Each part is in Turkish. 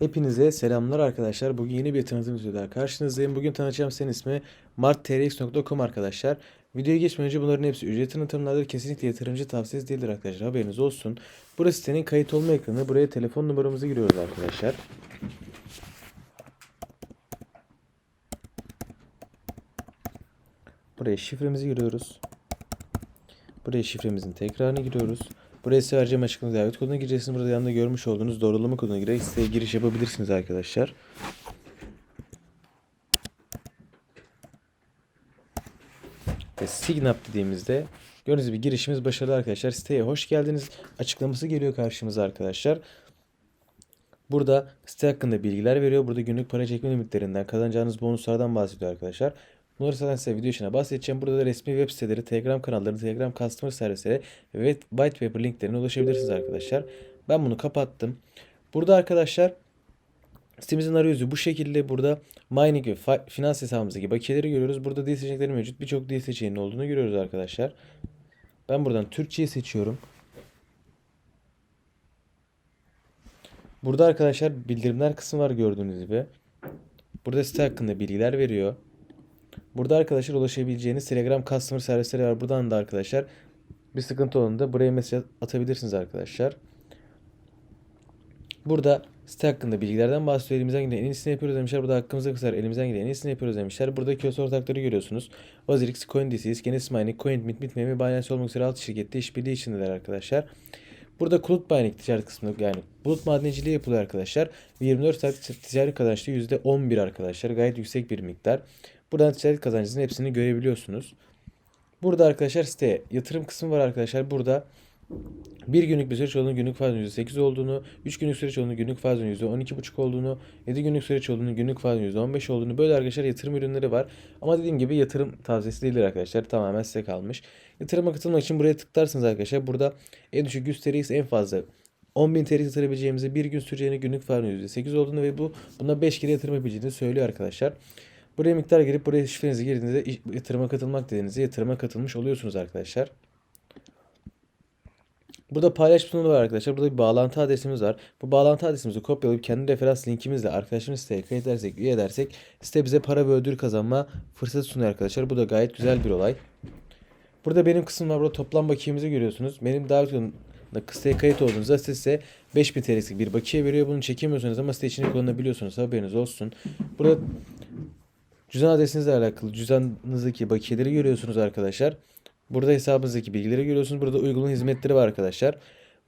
Hepinize selamlar arkadaşlar. Bugün yeni bir tanıtım videoda karşınızdayım. Bugün tanıtacağım senin ismi marttrx.com arkadaşlar. Videoya geçmeden önce bunların hepsi ücretli tanıtımlardır. Kesinlikle yatırımcı tavsiyesi değildir arkadaşlar. Haberiniz olsun. Burası sitenin kayıt olma ekranı. Buraya telefon numaramızı giriyoruz arkadaşlar. Buraya şifremizi giriyoruz. Buraya şifremizin tekrarını giriyoruz. Buraya size vereceğim açıklamada davet kodunu gireceksiniz. Burada yanında görmüş olduğunuz doğrulama kodunu girerek siteye giriş yapabilirsiniz arkadaşlar. Ve sign up dediğimizde gördüğünüz gibi girişimiz başarılı arkadaşlar. Siteye hoş geldiniz. Açıklaması geliyor karşımıza arkadaşlar. Burada site hakkında bilgiler veriyor. Burada günlük para çekme limitlerinden, kazanacağınız bonuslardan bahsediyor arkadaşlar. Bunları zaten size video içine bahsedeceğim. Burada da resmi web siteleri, Telegram kanalları, Telegram Customer servisleri ve white paper linklerine ulaşabilirsiniz arkadaşlar. Ben bunu kapattım. Burada arkadaşlar sitemizin arayüzü bu şekilde. Burada mining ve fi- finans hesabımızdaki bakiyeleri görüyoruz. Burada dil seçenekleri mevcut. Birçok dil seçeneğinin olduğunu görüyoruz arkadaşlar. Ben buradan Türkçeyi seçiyorum. Burada arkadaşlar bildirimler kısmı var gördüğünüz gibi. Burada site hakkında bilgiler veriyor. Burada arkadaşlar ulaşabileceğiniz Telegram Customer servisleri var. Buradan da arkadaşlar bir sıkıntı olduğunda buraya mesaj atabilirsiniz arkadaşlar. Burada site hakkında bilgilerden bahsediyor. Elimizden gelen en iyisini yapıyoruz demişler. Burada hakkımızda kısar. Elimizden gelen en iyisini yapıyoruz demişler. Burada kiosk ortakları görüyorsunuz. Ozirix, CoinDCS, Genesis Mining, CoinMint, Bitmain ve Binance olmak üzere alt şirkette işbirliği içindeler arkadaşlar. Burada Kulut Mining ticaret kısmında yani bulut madenciliği yapılıyor arkadaşlar. Ve 24 saat ticari kazançta %11 arkadaşlar. Gayet yüksek bir miktar. Buradan ticaret kazancınızın hepsini görebiliyorsunuz. Burada arkadaşlar siteye yatırım kısmı var arkadaşlar. Burada bir günlük bir süreç olduğunu günlük faizin %8 olduğunu, 3 günlük süreç olduğunu günlük faizin %12,5 olduğunu, 7 günlük süreç olduğunu günlük faizin %15 olduğunu böyle arkadaşlar yatırım ürünleri var. Ama dediğim gibi yatırım tavsiyesi değildir arkadaşlar. Tamamen size kalmış. Yatırıma katılmak için buraya tıklarsınız arkadaşlar. Burada en düşük 100 TL'yiz en fazla 10.000 TL yatırabileceğimizi bir gün süreceğini günlük faizin %8 olduğunu ve bu buna 5 kere yatırım yapabileceğini söylüyor arkadaşlar. Buraya miktar girip buraya şifrenizi girdiğinizde yatırıma katılmak dediğinizde yatırıma katılmış oluyorsunuz arkadaşlar. Burada paylaş butonu var arkadaşlar. Burada bir bağlantı adresimiz var. Bu bağlantı adresimizi kopyalayıp kendi referans linkimizle arkadaşımız siteye kayıt edersek, üye edersek site bize para ve ödül kazanma fırsatı sunuyor arkadaşlar. Bu da gayet güzel bir olay. Burada benim kısım var. Burada toplam bakiyemizi görüyorsunuz. Benim davet kodumda siteye kayıt olduğunuzda site size 5000 TL'lik bir bakiye veriyor. Bunu çekemiyorsunuz ama site içinde kullanabiliyorsunuz. Haberiniz olsun. Burada cüzdan adresinizle alakalı cüzdanınızdaki bakiyeleri görüyorsunuz arkadaşlar. Burada hesabınızdaki bilgileri görüyorsunuz. Burada uygulama hizmetleri var arkadaşlar.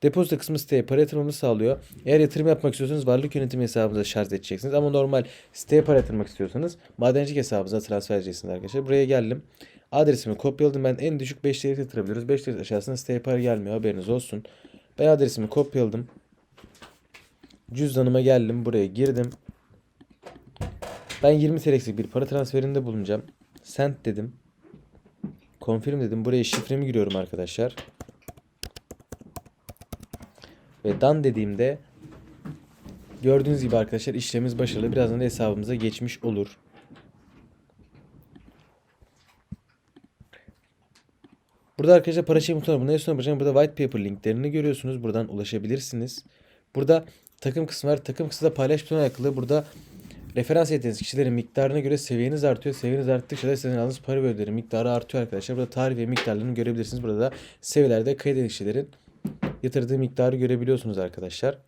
Depozito kısmı siteye para yatırmamızı sağlıyor. Eğer yatırım yapmak istiyorsanız varlık yönetimi hesabınıza şarj edeceksiniz. Ama normal siteye para yatırmak istiyorsanız madencilik hesabınıza transfer edeceksiniz arkadaşlar. Buraya geldim. Adresimi kopyaladım. Ben en düşük 5 lira yatırabiliyoruz. 5 lira aşağısında siteye para gelmiyor. Haberiniz olsun. Ben adresimi kopyaladım. Cüzdanıma geldim. Buraya girdim. Ben 20 TL'lik bir para transferinde bulunacağım. Send dedim. Confirm dedim. Buraya şifremi giriyorum arkadaşlar. Ve done dediğimde gördüğünüz gibi arkadaşlar işlemimiz başarılı. Birazdan da hesabımıza geçmiş olur. Burada arkadaşlar para çekme butonu. Bundan sonra yapacağım. Burada white paper linklerini görüyorsunuz. Buradan ulaşabilirsiniz. Burada takım kısmı var. Takım kısmı da paylaş butonuna alakalı. Burada referans ettiğiniz kişilerin miktarına göre seviyeniz artıyor. Seviyeniz arttıkça da sizin aldığınız para ve ödülleri miktarı artıyor arkadaşlar. Burada tarih ve miktarlarını görebilirsiniz. Burada da seviyelerde kayıt edilmiş kişilerin yatırdığı miktarı görebiliyorsunuz arkadaşlar.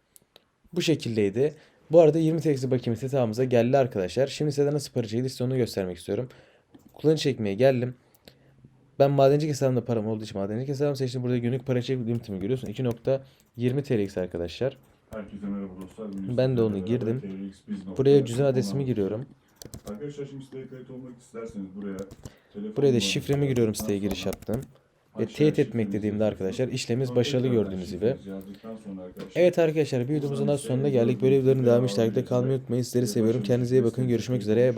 Bu şekildeydi. Bu arada 20 TL'si bakiyemiz hesabımıza geldi arkadaşlar. Şimdi size nasıl para çekildi size onu göstermek istiyorum. Kullanıcı çekmeye geldim. Ben madencilik hesabımda param olduğu için madencilik hesabımı seçtim. Burada günlük para çek limitimi görüyorsun. 2.20 TL'x arkadaşlar. Herkese merhaba dostlar. Ben de onu girdim. Buraya cüzdan adresimi giriyorum. Arkadaşlar şimdi siteye kayıt olmak isterseniz buraya Buraya da şifremi giriyorum siteye giriş yaptım. Ve teyit etmek dediğimde arkadaşlar işlemimiz başarılı gördüğünüz gibi. Evet arkadaşlar bir videomuzun daha sonuna geldik. Böyle videoların devamı işlerinde kalmayı unutmayın. Sizleri seviyorum. Kendinize iyi bakın. Görüşmek üzere.